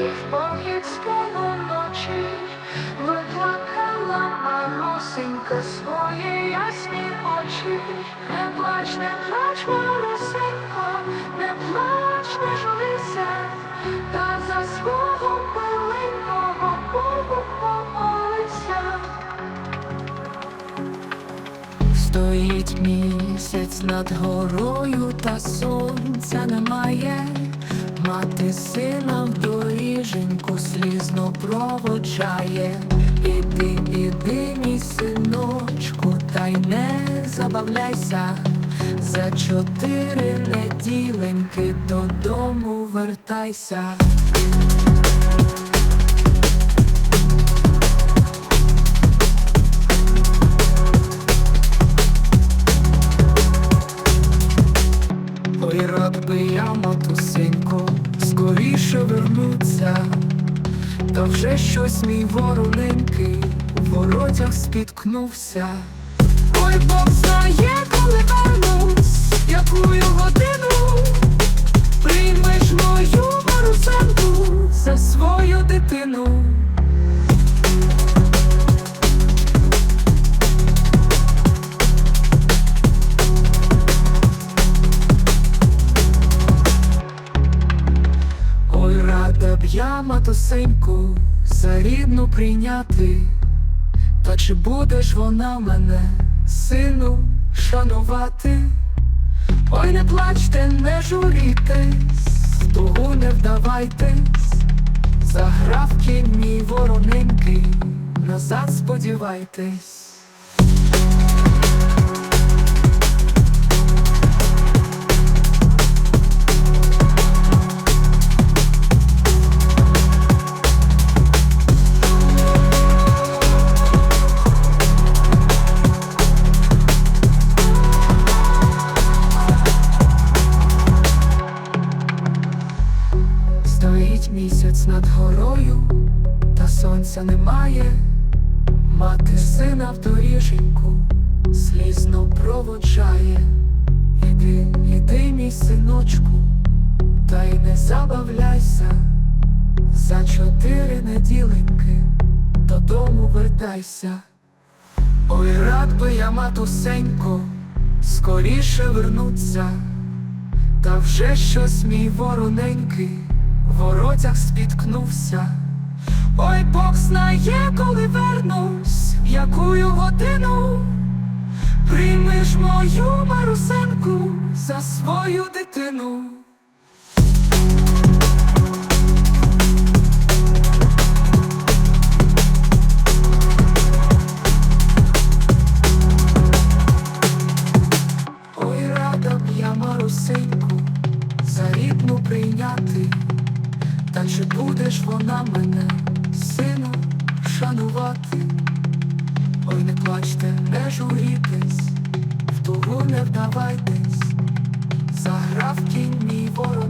тихий похід спину ночі, Виплакала Марусенька свої ясні очі. Не плач, не плач, Марусенько, не плач, не журися, та за свого миленького Богу помолися. Стоїть місяць над горою, та сонця немає. Мати сина в доріженьку слізно проводжає. Іди, іди, мій синочку, та й не забавляйся. За чотири неділеньки додому вертайся. Ой, рад би я, матусенько, скоріше вернуться, та вже щось мій вороненький у воротях спіткнувся. Ой, Бог знає, коли вернусь, якую годину приймеш мою марусенку за свою дитину. Б я, матусеньку, за рідну прийняти, та чи будеш вона мене, сину, шанувати? Ой, не плачте, не журітесь, тугу не вдавайтесь, заграв кінь мій вороненький, назад сподівайтесь. Стоїть місяць над горою, та сонця немає. Мати сина в доріженьку слізно проводжає. Іди, іди, мій синочку, та й не забавляйся. За чотири неділеньки додому вертайся. Ой, рад би я, матусенько, скоріше вернуться. Та вже щось мій вороненький воротях спіткнувся. Ой, Бог знає, коли вернусь, в якую годину приймеш мою марусенку за свою дитину. Ой, рада б я марусеньку за рідну прийняти, та чи будеш вона мене, сину, шанувати? Ой, не плачте, не журітесь, в тугу не вдавайтесь, заграв кінь мій сподівайтесь.